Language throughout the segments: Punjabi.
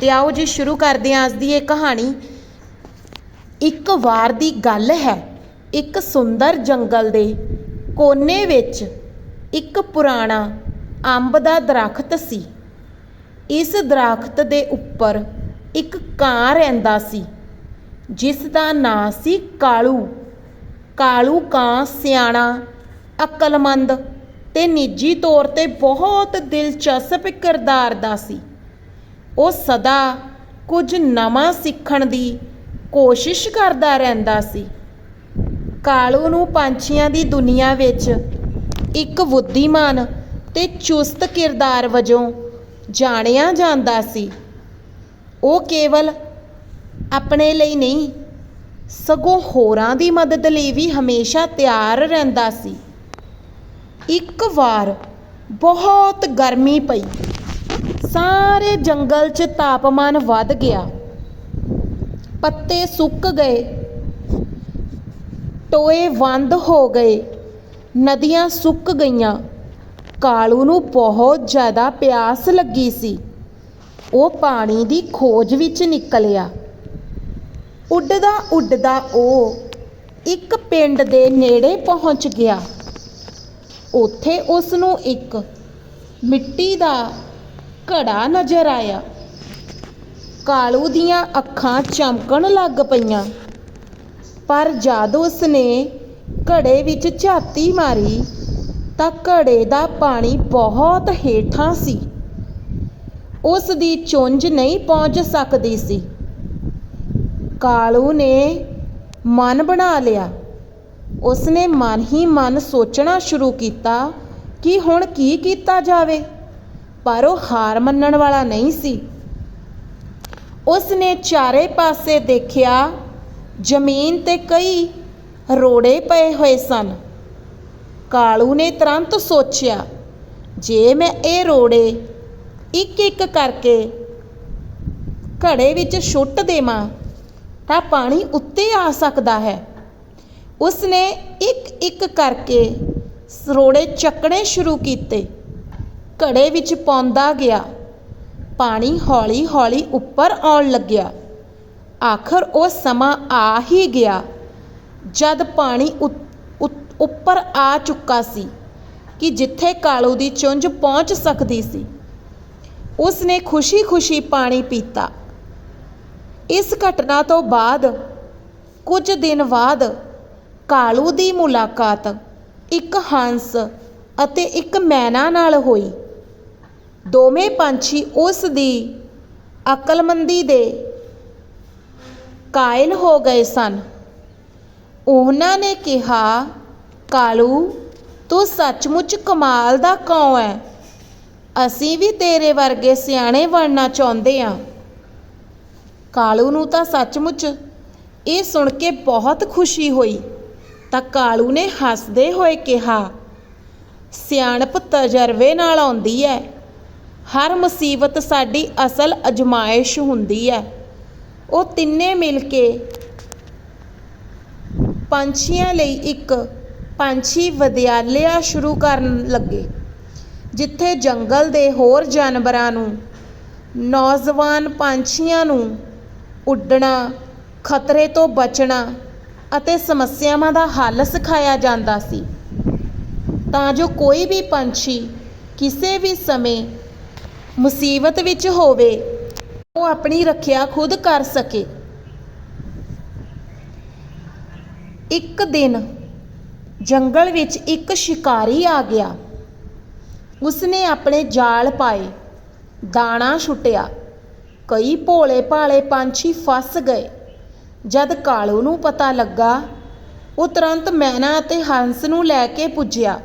ਤੇ ਆਓ ਜੀ, ਸ਼ੁਰੂ ਕਰਦੇ ਹਾਂ ਅੱਜ ਦੀ ਇਹ ਕਹਾਣੀ। ਇੱਕ ਵਾਰ ਦੀ ਗੱਲ ਹੈ, ਇੱਕ ਸੁੰਦਰ ਜੰਗਲ ਦੇ ਕੋਨੇ ਵਿੱਚ ਇੱਕ ਪੁਰਾਣਾ ਅੰਬ ਦਾ ਦਰਖਤ ਸੀ। ਇਸ ਦਰਖਤ ਦੇ ਉੱਪਰ ਇੱਕ ਕਾਂ ਰਹਿੰਦਾ ਸੀ, ਜਿਸ ਦਾ ਨਾਂ ਸੀ ਕਾਲੂ। ਕਾਲੂ ਕਾਂ ਸਿਆਣਾ, ਅਕਲਮੰਦ ਤੇ ਨਿੱਜੀ ਤੌਰ ਤੇ ਬਹੁਤ ਦਿਲਚਸਪ ਕਿਰਦਾਰ ਦਾ ਸੀ। ਉਹ ਸਦਾ ਕੁਝ ਨਵਾਂ ਸਿੱਖਣ ਦੀ ਕੋਸ਼ਿਸ਼ ਕਰਦਾ ਰਹਿੰਦਾ ਸੀ। ਕਾਲੂ ਨੂੰ ਪੰਛੀਆਂ ਦੀ ਦੁਨੀਆ ਵਿੱਚ ਇੱਕ ਬੁੱਧੀਮਾਨ ਤੇ ਚੁਸਤ ਕਿਰਦਾਰ ਵਜੋਂ ਜਾਣਿਆ ਜਾਂਦਾ ਸੀ। ਉਹ ਕੇਵਲ ਆਪਣੇ ਲਈ ਨਹੀਂ, ਸਗੋਂ ਹੋਰਾਂ ਦੀ ਮਦਦ ਲਈ ਵੀ ਹਮੇਸ਼ਾ ਤਿਆਰ ਰਹਿੰਦਾ ਸੀ। ਇੱਕ ਵਾਰ ਬਹੁਤ ਗਰਮੀ ਪਈ। ਸਾਰੇ ਜੰਗਲ 'ਚ ਤਾਪਮਾਨ ਵੱਧ ਗਿਆ। ਪੱਤੇ ਸੁੱਕ ਗਏ। ਟੋਏ ਬੰਦ ਹੋ ਗਏ। ਨਦੀਆਂ ਸੁੱਕ ਗਈਆਂ। ਕਾਲੂ ਨੂੰ ਬਹੁਤ ਜ਼ਿਆਦਾ ਪਿਆਸ ਲੱਗੀ ਸੀ। ਉਹ ਪਾਣੀ ਦੀ ਖੋਜ ਵਿੱਚ ਨਿਕਲਿਆ। ਉੱਡਦਾ ਉੱਡਦਾ ਉਹ ਇੱਕ ਪਿੰਡ ਦੇ ਨੇੜੇ ਪਹੁੰਚ ਗਿਆ। ਉੱਥੇ ਉਸ ਨੂੰ ਇੱਕ ਮਿੱਟੀ ਦਾ ਘੜਾ ਨਜ਼ਰ ਆਇਆ। ਕਾਲੂ ਦੀਆਂ ਅੱਖਾਂ ਚਮਕਣ ਲੱਗ ਪਈਆਂ। ਪਰ ਜਦ ਉਸਨੇ ਘੜੇ ਵਿੱਚ ਝਾਤੀ ਮਾਰੀ, ਤਾਂ ਘੜੇ ਦਾ ਪਾਣੀ ਬਹੁਤ ਹੇਠਾਂ ਸੀ। ਉਸ ਦੀ ਚੁੰਝ ਨਹੀਂ ਪਹੁੰਚ ਸਕਦੀ ਸੀ। ਕਾਲੂ ਨੇ ਮਨ ਬਣਾ ਲਿਆ। ਉਸਨੇ ਮਨ ਹੀ ਮਨ ਸੋਚਣਾ ਸ਼ੁਰੂ ਕੀਤਾ ਕਿ ਹੁਣ ਕੀ ਕੀਤਾ ਜਾਵੇ। ਪਰ ਉਹ ਹਾਰ ਮੰਨਣ ਵਾਲਾ ਨਹੀਂ ਸੀ। ਉਸਨੇ ਚਾਰੇ ਪਾਸੇ ਦੇਖਿਆ, ਜ਼ਮੀਨ ਤੇ ਕਈ ਰੋੜੇ ਪਏ ਹੋਏ ਸਨ। ਕਾਲੂ ਨੇ ਤੁਰੰਤ ਸੋਚਿਆ, ਜੇ ਮੈਂ ਇਹ ਰੋੜੇ ਇੱਕ ਇੱਕ ਕਰਕੇ ਘੜੇ ਵਿੱਚ ਸੁੱਟ ਦੇਵਾਂ, ਤਾਂ ਪਾਣੀ ਉੱਤੇ ਆ ਸਕਦਾ ਹੈ। ਉਸ ਨੇ ਇੱਕ ਇੱਕ ਕਰਕੇ ਰੋੜੇ ਚੱਕਣੇ ਸ਼ੁਰੂ ਕੀਤੇ। ਘੜੇ ਵਿੱਚ ਪਾਉਂਦਾ ਗਿਆ। ਪਾਣੀ ਹੌਲੀ ਹੌਲੀ ਉੱਪਰ ਆਉਣ ਲੱਗਿਆ। ਆਖਰ ਉਹ ਸਮਾਂ ਆ ਹੀ ਗਿਆ। ਜਦ ਪਾਣੀ ਉੱਪਰ ਆ ਚੁੱਕਾ ਸੀ ਕਿ ਜਿੱਥੇ ਕਾਲੂ ਦੀ ਚੁੰਝ ਪਹੁੰਚ ਸਕਦੀ ਸੀ। ਉਸਨੇ ਖੁਸ਼ੀ-ਖੁਸ਼ੀ ਪਾਣੀ ਪੀਤਾ। ਇਸ ਘਟਨਾ ਤੋਂ ਬਾਅਦ ਕੁਝ ਦਿਨ ਬਾਅਦ ਕਾਲੂ ਦੀ ਮੁਲਾਕਾਤ ਇੱਕ ਹੰਸ ਅਤੇ ਇੱਕ ਮੈਨਾ ਨਾਲ ਹੋਈ। ਦੋਵੇਂ ਪੰਛੀ ਉਸ ਦੀ ਅਕਲਮੰਦੀ ਦੇ ਕਾਇਲ ਹੋ ਗਏ ਸਨ। ਉਹਨਾਂ ਨੇ ਕਿਹਾ, ਕਾਲੂ, ਤੂੰ ਸੱਚਮੁੱਚ ਕਮਾਲ ਦਾ ਕੌ ਹੈ ਅਸੀਂ ਵੀ ਤੇਰੇ ਵਰਗੇ ਸਿਆਣੇ ਬਣਨਾ ਚਾਹੁੰਦੇ ਹਾਂ ਕਾਲੂ ਨੂੰ ਤਾਂ ਸੱਚਮੁੱਚ ਇਹ ਸੁਣ ਕੇ ਬਹੁਤ ਖੁਸ਼ੀ ਹੋਈ। ਤਾਂ ਕਾਲੂ ਨੇ ਹੱਸਦੇ ਹੋਏ ਕਿਹਾ, ਸਿਆਣਪ ਤਜਰਬੇ ਨਾਲ ਆਉਂਦੀ ਹੈ ਹਰ ਮੁਸੀਬਤ ਸਾਡੀ ਅਸਲ ਅਜਮਾਇਸ਼ ਹੁੰਦੀ ਹੈ। ਉਹ ਤਿੰਨੇ ਮਿਲ ਕੇ ਪੰਛੀਆਂ ਲਈ ਇੱਕ ਪੰਛੀ ਵਿਦਿਆਲਿਆ ਸ਼ੁਰੂ ਕਰਨ ਲੱਗੇ, ਜਿੱਥੇ ਜੰਗਲ ਦੇ ਹੋਰ ਜਾਨਵਰਾਂ ਨੂੰ, ਨੌਜਵਾਨ ਪੰਛੀਆਂ ਨੂੰ ਉੱਡਣਾ, ਖਤਰੇ ਤੋਂ ਬਚਣਾ ਅਤੇ ਸਮੱਸਿਆਵਾਂ ਦਾ ਹੱਲ ਸਿਖਾਇਆ ਜਾਂਦਾ ਸੀ। ਤਾਂ ਜੋ ਕੋਈ ਵੀ ਪੰਛੀ ਕਿਸੇ ਵੀ ਸਮੇਂ ਮੁਸੀਬਤ ਵਿੱਚ ਹੋਵੇ, ਉਹ ਆਪਣੀ ਰੱਖਿਆ ਖੁਦ ਕਰ ਸਕੇ। ਇੱਕ ਦਿਨ ਜੰਗਲ ਵਿੱਚ ਇੱਕ ਸ਼ਿਕਾਰੀ ਆ ਗਿਆ। ਉਸਨੇ ਆਪਣੇ ਜਾਲ ਪਾਏ, ਦਾਣਾ ਛੁੱਟਿਆ। ਕਈ ਭੋਲੇ ਭਾਲੇ ਪੰਛੀ ਫਸ ਗਏ। ਜਦ ਕਾਲੂ ਨੂੰ ਪਤਾ ਲੱਗਾ, ਉਹ ਤੁਰੰਤ ਮੈਨਾ ਅਤੇ ਹੰਸ ਨੂੰ ਲੈ ਕੇ ਪੁੱਜਿਆ।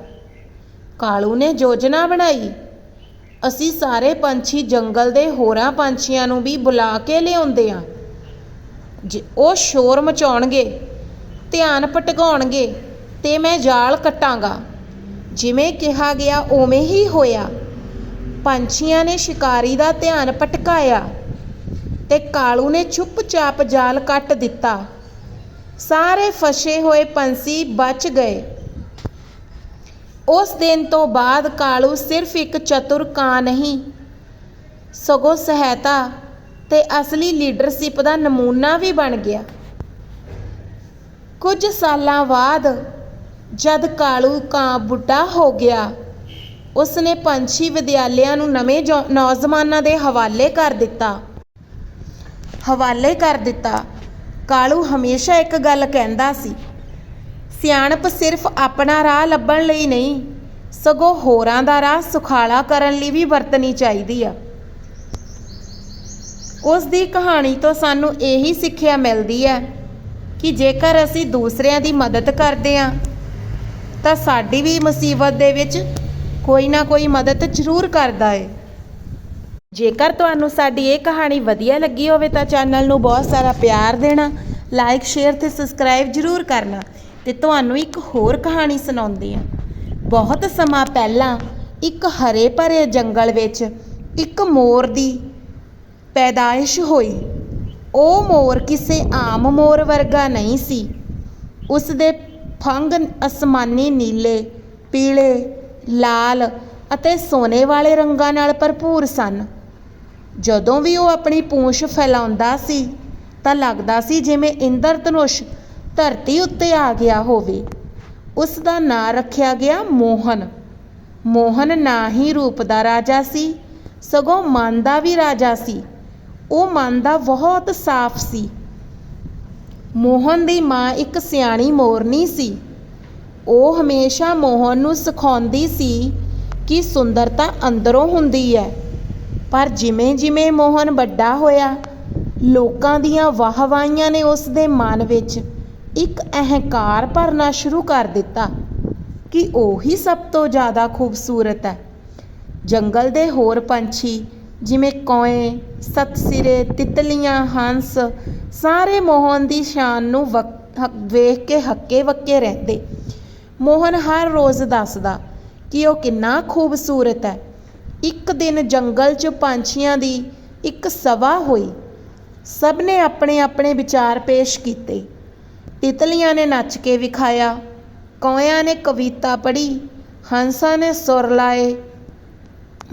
ਕਾਲੂ ਨੇ ਯੋਜਨਾ ਬਣਾਈ। ਅਸੀਂ ਸਾਰੇ ਪੰਛੀ ਜੰਗਲ ਦੇ ਹੋਰਾਂ ਪੰਛੀਆਂ ਨੂੰ ਵੀ ਬੁਲਾ ਕੇ ਲਿਆਉਂਦੇ ਹਾਂ। ਜੇ ਉਹ ਸ਼ੋਰ ਮਚਾਉਣਗੇ, ਧਿਆਨ ਭਟਕਾਉਣਗੇ ਤੇ ਮੈਂ ਜਾਲ ਕੱਟਾਂਗਾ। ਜਿਵੇਂ ਕਿਹਾ ਗਿਆ, ਉਵੇਂ ਹੀ ਹੋਇਆ। ਪੰਛੀਆਂ ਨੇ ਸ਼ਿਕਾਰੀ ਦਾ ਧਿਆਨ ਭਟਕਾਇਆ ਤੇ ਕਾਲੂ ਨੇ ਚੁੱਪਚਾਪ ਜਾਲ ਕੱਟ ਦਿੱਤਾ। ਸਾਰੇ ਫਸੇ ਹੋਏ ਪੰਛੀ ਬਚ ਗਏ। ਉਸ ਦਿਨ ਤੋਂ ਬਾਅਦ ਕਾਲੂ ਸਿਰਫ ਇੱਕ ਚਤੁਰ ਕਾਂ ਨਹੀਂ, ਸਗੋਂ ਸਹਾਇਤਾ ਤੇ ਅਸਲੀ ਲੀਡਰਸ਼ਿਪ ਦਾ ਨਮੂਨਾ ਵੀ ਬਣ ਗਿਆ। ਕੁਝ ਸਾਲਾਂ ਬਾਅਦ ਜਦ ਕਾਲੂ ਕਾਂ ਬੁੱਢਾ ਹੋ ਗਿਆ ਉਸ ਨੇ ਪੰਛੀ ਵਿਦਿਆਲਿਆਂ ਨੂੰ ਨਵੇਂ ਜੋ- ਨੌਜਵਾਨਾਂ ਦੇ ਹਵਾਲੇ ਕਰ ਦਿੱਤਾ। ਹਵਾਲੇ ਕਰ ਦਿੱਤਾ। ਕਾਲੂ ਹਮੇਸ਼ਾ ਇੱਕ ਗੱਲ ਕਹਿੰਦਾ ਸੀ ਸਿਆਣਪ ਸਿਰਫ ਆਪਣਾ ਰਾਹ ਲੱਭਣ ਲਈ ਨਹੀਂ, ਸਗੋਂ ਹੋਰਾਂ ਦਾ ਰਾਹ ਸੁਖਾਲਾ ਕਰਨ ਲਈ ਵੀ ਵਰਤਣੀ ਚਾਹੀਦੀ ਆ। ਉਸ ਦੀ ਕਹਾਣੀ ਤੋਂ ਸਾਨੂੰ ਇਹੀ ਸਿੱਖਿਆ ਮਿਲਦੀ ਹੈ ਕਿ ਜੇਕਰ ਅਸੀਂ ਦੂਸਰਿਆਂ ਦੀ ਮਦਦ ਕਰਦੇ ਹਾਂ, ਤਾਂ ਸਾਡੀ ਵੀ ਮੁਸੀਬਤ ਦੇ ਵਿੱਚ ਕੋਈ ਨਾ ਕੋਈ ਮਦਦ ਜ਼ਰੂਰ ਕਰਦਾ ਏ। ਜੇਕਰ ਤੁਹਾਨੂੰ ਸਾਡੀ ਇਹ ਕਹਾਣੀ ਵਧੀਆ ਲੱਗੀ ਹੋਵੇ ਤਾਂ ਚੈਨਲ ਨੂੰ ਬਹੁਤ ਸਾਰਾ ਪਿਆਰ ਦੇਣਾ ਲਾਈਕ ਸ਼ੇਅਰ ਤੇ ਸਬਸਕ੍ਰਾਈਬ ਜ਼ਰੂਰ ਕਰਨਾ। ਤੇ ਤੁਹਾਨੂੰ ਇੱਕ ਹੋਰ ਕਹਾਣੀ ਸੁਣਾਉਂਦੇ ਹਾਂ। ਬਹੁਤ ਸਮਾਂ ਪਹਿਲਾਂ ਇੱਕ ਹਰੇ ਭਰੇ ਜੰਗਲ ਵਿੱਚ ਇੱਕ ਮੋਰ ਦੀ ਪੈਦਾਇਸ਼ ਹੋਈ। ਉਹ ਮੋਰ ਕਿਸੇ ਆਮ ਮੋਰ ਵਰਗਾ ਨਹੀਂ ਸੀ। ਉਸ ਦੇ ਫੰਗ ਅਸਮਾਨੀ ਨੀਲੇ, ਪੀਲੇ, ਲਾਲ ਅਤੇ ਸੋਨੇ ਵਾਲੇ ਰੰਗਾਂ ਨਾਲ ਭਰਪੂਰ ਸਨ। ਜਦੋਂ ਵੀ ਉਹ ਆਪਣੀ ਪੂੰਛ ਫੈਲਾਉਂਦਾ ਸੀ ਤਾਂ ਲੱਗਦਾ ਸੀ ਜਿਵੇਂ ਇੰਦਰਧਨੁਸ਼ ਧਰਤੀ ਉੱਤੇ ਆ ਗਿਆ ਹੋਵੇ। ਉਸ ਦਾ ਨਾਂ ਰੱਖਿਆ ਗਿਆ ਮੋਹਨ। ਮੋਹਨ ਨਾ ਹੀ ਰੂਪ ਦਾ ਰਾਜਾ ਸੀ, ਸਗੋਂ ਮਨ ਦਾ ਵੀ ਰਾਜਾ ਸੀ। ਉਹ ਮਨ ਦਾ ਬਹੁਤ ਸਾਫ਼ ਸੀ। ਮੋਹਨ ਦੀ ਮਾਂ ਇੱਕ ਸਿਆਣੀ ਮੋਰਨੀ ਸੀ। ਉਹ ਹਮੇਸ਼ਾ ਮੋਹਨ ਨੂੰ ਸਿਖਾਉਂਦੀ ਸੀ ਕਿ ਸੁੰਦਰਤਾ ਅੰਦਰੋਂ ਹੁੰਦੀ ਹੈ। ਪਰ ਜਿਵੇਂ ਜਿਵੇਂ ਮੋਹਨ ਵੱਡਾ ਹੋਇਆ, ਲੋਕਾਂ ਦੀਆਂ ਵਾਹਵਾਈਆਂ ਨੇ ਉਸ ਦੇ ਮਨ ਵਿੱਚ ਇੱਕ ਅਹੰਕਾਰ ਭਰਨਾ ਸ਼ੁਰੂ ਕਰ ਦਿੱਤਾ ਕਿ ਉਹ ਹੀ ਸਭ ਤੋਂ ਜ਼ਿਆਦਾ ਖੂਬਸੂਰਤ ਹੈ। ਜੰਗਲ ਦੇ ਹੋਰ ਪੰਛੀ ਜਿਵੇਂ ਕੋਏ, ਸਤਸਿਰੇ, ਤਿਤਲੀਆਂ, ਹੰਸ ਸਾਰੇ ਮੋਹਨ ਦੀ ਸ਼ਾਨ ਨੂੰ ਵਕ- ਹੱਕ- ਵੇਖ ਕੇ ਹੱਕੇ ਵੱਕੇ ਰਹਿੰਦੇ। ਮੋਹਨ ਹਰ ਰੋਜ਼ ਦੱਸਦਾ ਕਿ ਉਹ ਕਿੰਨਾ ਖੂਬਸੂਰਤ ਹੈ। ਇੱਕ ਦਿਨ ਜੰਗਲ 'ਚ ਪੰਛੀਆਂ ਦੀ ਇੱਕ ਸਭਾ ਹੋਈ। ਸਭ ਨੇ ਆਪਣੇ ਆਪਣੇ ਵਿਚਾਰ ਪੇਸ਼ ਕੀਤੇ। ਤਿਤਲੀਆਂ ਨੇ ਨੱਚ ਕੇ ਵਿਖਾਇਆ, ਕੌਇਆਂ ਨੇ ਕਵਿਤਾ ਪੜ੍ਹੀ, ਹੰਸਾਂ ਨੇ ਸੁਰ ਲਾਏ।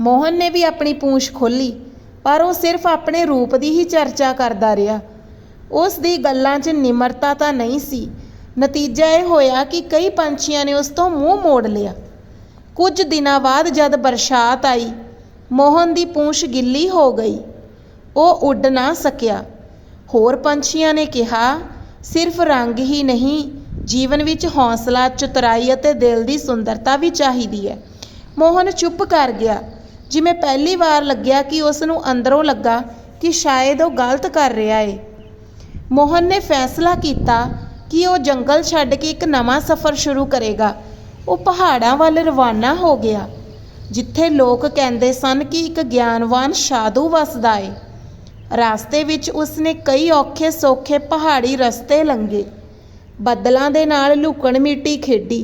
ਮੋਹਨ ਨੇ ਵੀ ਆਪਣੀ ਪੂੰਛ ਖੋਲੀ ਪਰ ਉਹ ਸਿਰਫ ਆਪਣੇ ਰੂਪ ਦੀ ਹੀ ਚਰਚਾ ਕਰਦਾ ਰਿਹਾ। ਉਸ ਦੀ ਗੱਲਾਂ 'ਚ ਨਿਮਰਤਾ ਤਾਂ ਨਹੀਂ ਸੀ। ਨਤੀਜਾ ਇਹ ਹੋਇਆ ਕਿ ਕਈ ਪੰਛੀਆਂ ਨੇ ਉਸ ਤੋਂ ਮੂੰਹ ਮੋੜ ਲਿਆ। ਕੁਝ ਦਿਨਾਂ ਬਾਅਦ ਜਦ ਬਰਸਾਤ ਆਈ, ਮੋਹਨ ਦੀ ਪੂੰਛ ਗਿੱਲੀ ਹੋ ਗਈ। ਉਹ ਉੱਡ ਨਾ ਸਕਿਆ। ਹੋਰ ਪੰਛੀਆਂ ਨੇ ਕਿਹਾ ਸਿਰਫ ਰੰਗ ਹੀ ਨਹੀਂ, ਜੀਵਨ ਵਿੱਚ ਹੌਸਲਾ, ਚਤੁਰਾਈ ਅਤੇ ਦਿਲ ਦੀ ਸੁੰਦਰਤਾ ਵੀ ਚਾਹੀਦੀ ਹੈ। ਮੋਹਨ ਚੁੱਪ ਕਰ ਗਿਆ। ਜਿਵੇਂ ਪਹਿਲੀ ਵਾਰ ਲੱਗਿਆ ਕਿ ਉਸ ਨੂੰ ਅੰਦਰੋਂ ਲੱਗਾ ਕਿ ਸ਼ਾਇਦ ਉਹ ਗਲਤ ਕਰ ਰਿਹਾ ਏ। ਮੋਹਨ ਨੇ ਫੈਸਲਾ ਕੀਤਾ ਕਿ ਉਹ ਜੰਗਲ ਛੱਡ ਕੇ ਇੱਕ ਨਵਾਂ ਸਫ਼ਰ ਸ਼ੁਰੂ ਕਰੇਗਾ। ਉਹ ਪਹਾੜਾਂ ਵੱਲ ਰਵਾਨਾ ਹੋ ਗਿਆ, ਜਿੱਥੇ ਲੋਕ ਕਹਿੰਦੇ ਸਨ ਕਿ ਇੱਕ ਗਿਆਨਵਾਨ ਸਾਧੂ ਵਸਦਾ ਏ। ਰਸਤੇ ਵਿੱਚ ਉਸਨੇ ਕਈ ਔਖੇ ਸੌਖੇ ਪਹਾੜੀ ਰਸਤੇ ਲੰਘੇ। ਬੱਦਲਾਂ ਦੇ ਨਾਲ ਲੁਕਣ ਮਿੱਟੀ ਖੇਡੀ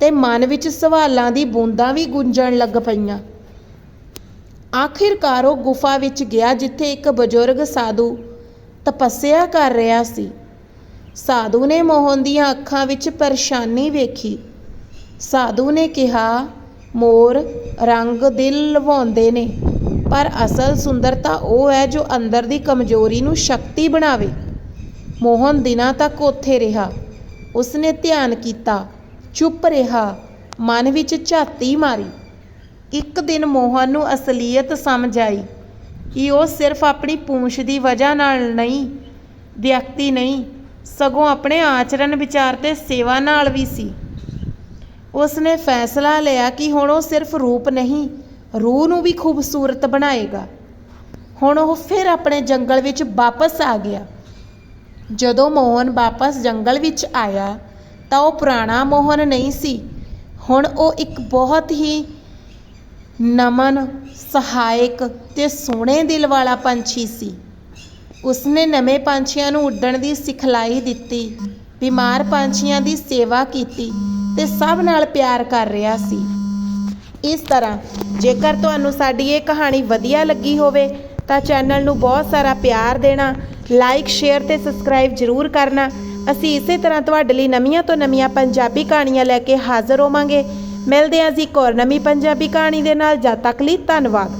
ਤੇ ਮਨ ਵਿੱਚ ਸਵਾਲਾਂ ਦੀ ਬੂੰਦਾਂ ਵੀ ਗੂੰਜਣ ਲੱਗ ਪਈਆਂ। ਆਖਿਰਕਾਰ ਉਹ ਗੁਫਾ ਵਿੱਚ ਗਿਆ ਜਿੱਥੇ ਇੱਕ ਬਜ਼ੁਰਗ ਸਾਧੂ ਤਪੱਸਿਆ ਕਰ ਰਿਹਾ ਸੀ। ਸਾਧੂ ਨੇ ਮੋਹਨ ਦੀਆਂ ਅੱਖਾਂ ਵਿੱਚ ਪਰੇਸ਼ਾਨੀ ਵੇਖੀ। ਸਾਧੂ ਨੇ ਕਿਹਾ, ਮੋਰ ਰੰਗ ਦਿਲ ਲਵਾਉਂਦੇ ਨੇ। ਪਰ ਅਸਲ ਸੁੰਦਰਤਾ ਉਹ ਹੈ ਜੋ ਅੰਦਰ ਦੀ ਕਮਜ਼ੋਰੀ ਨੂੰ ਸ਼ਕਤੀ ਬਣਾਵੇ। ਮੋਹਨ ਦਿਨਾਂ ਤੱਕ ਉੱਥੇ ਰਿਹਾ। ਉਸਨੇ ਧਿਆਨ ਕੀਤਾ, ਚੁੱਪ ਰਿਹਾ, ਮਨ ਵਿੱਚ ਝਾਤੀ ਮਾਰੀ। ਇੱਕ ਦਿਨ ਮੋਹਨ ਨੂੰ ਅਸਲੀਅਤ ਸਮਝ ਆਈ ਕਿ ਉਹ ਸਿਰਫ ਆਪਣੀ ਪੂੰਛ ਦੀ ਵਜ੍ਹਾ ਨਾਲ ਨਹੀਂ, ਵਿਅਕਤੀ ਨਹੀਂ, ਸਗੋਂ ਆਪਣੇ ਆਚਰਣ ਵਿਚਾਰ ਤੇ ਸੇਵਾ ਨਾਲ ਵੀ ਸੀ। ਉਸਨੇ ਫੈਸਲਾ ਲਿਆ ਕਿ ਹੁਣ ਉਹ ਸਿਰਫ ਰੂਪ ਨਹੀਂ ਰੂਹ ਨੂੰ ਵੀ ਖੂਬਸੂਰਤ ਬਣਾਏਗਾ। ਹੁਣ ਉਹ ਫਿਰ ਆਪਣੇ ਜੰਗਲ ਵਿੱਚ ਵਾਪਸ ਆ ਗਿਆ। ਜਦੋਂ ਮੋਹਨ ਵਾਪਸ ਜੰਗਲ ਵਿੱਚ ਆਇਆ, ਤਾਂ ਉਹ ਪੁਰਾਣਾ ਮੋਹਨ ਨਹੀਂ ਸੀ। ਹੁਣ ਉਹ ਇੱਕ ਬਹੁਤ ਹੀ ਨਮਨ, ਸਹਾਇਕ ਤੇ ਸੋਹਣੇ ਦਿਲ ਵਾਲਾ ਪੰਛੀ ਸੀ। ਉਸਨੇ ਨਵੇਂ ਪੰਛੀਆਂ ਨੂੰ ਉੱਡਣ ਦੀ ਸਿਖਲਾਈ ਦਿੱਤੀ, ਬਿਮਾਰ ਪੰਛੀਆਂ ਦੀ ਸੇਵਾ ਕੀਤੀ ਤੇ ਸਭ ਨਾਲ ਪਿਆਰ ਕਰ ਰਿਹਾ ਸੀ। ਇਸ ਤਰ੍ਹਾਂ, ਜੇਕਰ ਤੁਹਾਨੂੰ ਸਾਡੀ ਇਹ ਕਹਾਣੀ ਵਧੀਆ ਲੱਗੀ ਹੋਵੇ, ਤਾਂ ਚੈਨਲ ਨੂੰ ਬਹੁਤ ਸਾਰਾ ਪਿਆਰ ਦੇਣਾ ਲਾਈਕ ਸ਼ੇਅਰ ਤੇ ਸਬਸਕ੍ਰਾਈਬ ਜ਼ਰੂਰ ਕਰਨਾ। ਅਸੀਂ ਇਸੇ ਤਰ੍ਹਾਂ ਤੁਹਾਡੇ ਲਈ ਨਵੀਆਂ ਤੋਂ ਨਵੀਆਂ ਪੰਜਾਬੀ ਕਹਾਣੀਆਂ ਲੈ ਕੇ ਹਾਜ਼ਰ ਹੋਵਾਂਗੇ। ਮਿਲਦੇ ਹਾਂ ਜੀ ਇੱਕ ਹੋਰ ਨਵੀਂ ਪੰਜਾਬੀ ਕਹਾਣੀ ਦੇ ਨਾਲ। ਜਦ ਤੱਕ ਲਈ ਧੰਨਵਾਦ।